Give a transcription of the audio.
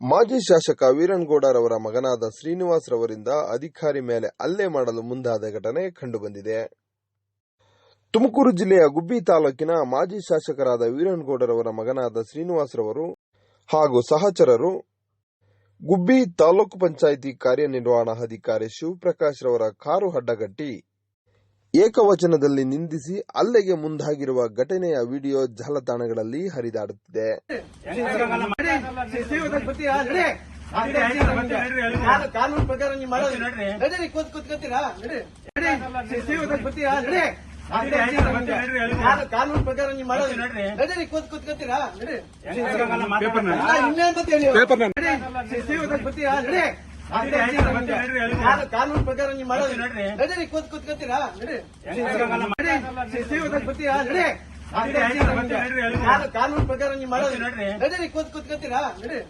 ಮಾಜಿ ಶಾಸಕ ವೀರನ್ಗೌಡರವರ ಮಗನಾದ ಶ್ರೀನಿವಾಸ್ ರವರಿಂದ ಅಧಿಕಾರಿ ಮೇಲೆ ಹಲ್ಲೆ ಮಾಡಲು ಮುಂದಾದ ಘಟನೆ ಕಂಡುಬಂದಿದೆ. ತುಮಕೂರು ಜಿಲ್ಲೆಯ ಗುಬ್ಬಿ ತಾಲೂಕಿನ ಮಾಜಿ ಶಾಸಕರಾದ ವೀರನ್ಗೌಡರವರ ಮಗನಾದ ಶ್ರೀನಿವಾಸ್ ರವರು ಹಾಗೂ ಸಹಚರರು ಗುಬ್ಬಿ ತಾಲೂಕು ಪಂಚಾಯಿತಿ ಕಾರ್ಯನಿರ್ವಹಣಾಧಿಕಾರಿ ಶಿವಪ್ರಕಾಶ್ ರವರ ಕಾರು ಅಡ್ಡಗಟ್ಟಿ ಏಕವಚನದಲ್ಲಿ ನಿಂದಿಸಿ ಅಲ್ಲೆಗೆ ಮುಂದಾಗಿರುವ ಘಟನೆಯ ವಿಡಿಯೋ ಜಾಲತಾಣಗಳಲ್ಲಿ ಹರಿದಾಡುತ್ತಿದೆ ಕಾನೂನು- ಕಾನೂನು ಪ್ರಕಾರ ಕಾನೂನು- ಪ್ರಕಾರ ನೀವು ಮಾಡೋದು? ನಡೀರಿ ಕೂತ್ ಕೂತ್ಕೊತೀರಾ ಬರ್ತೀರಾ ನಡಿ ಕಾನೂನು ಪ್ರಕಾರ ನೀವು ಮಾಡೋದು? ನಡೀರಿ ಕೂತ್ ಕೂತ್ಕೊತೀರಾ ನಡಿ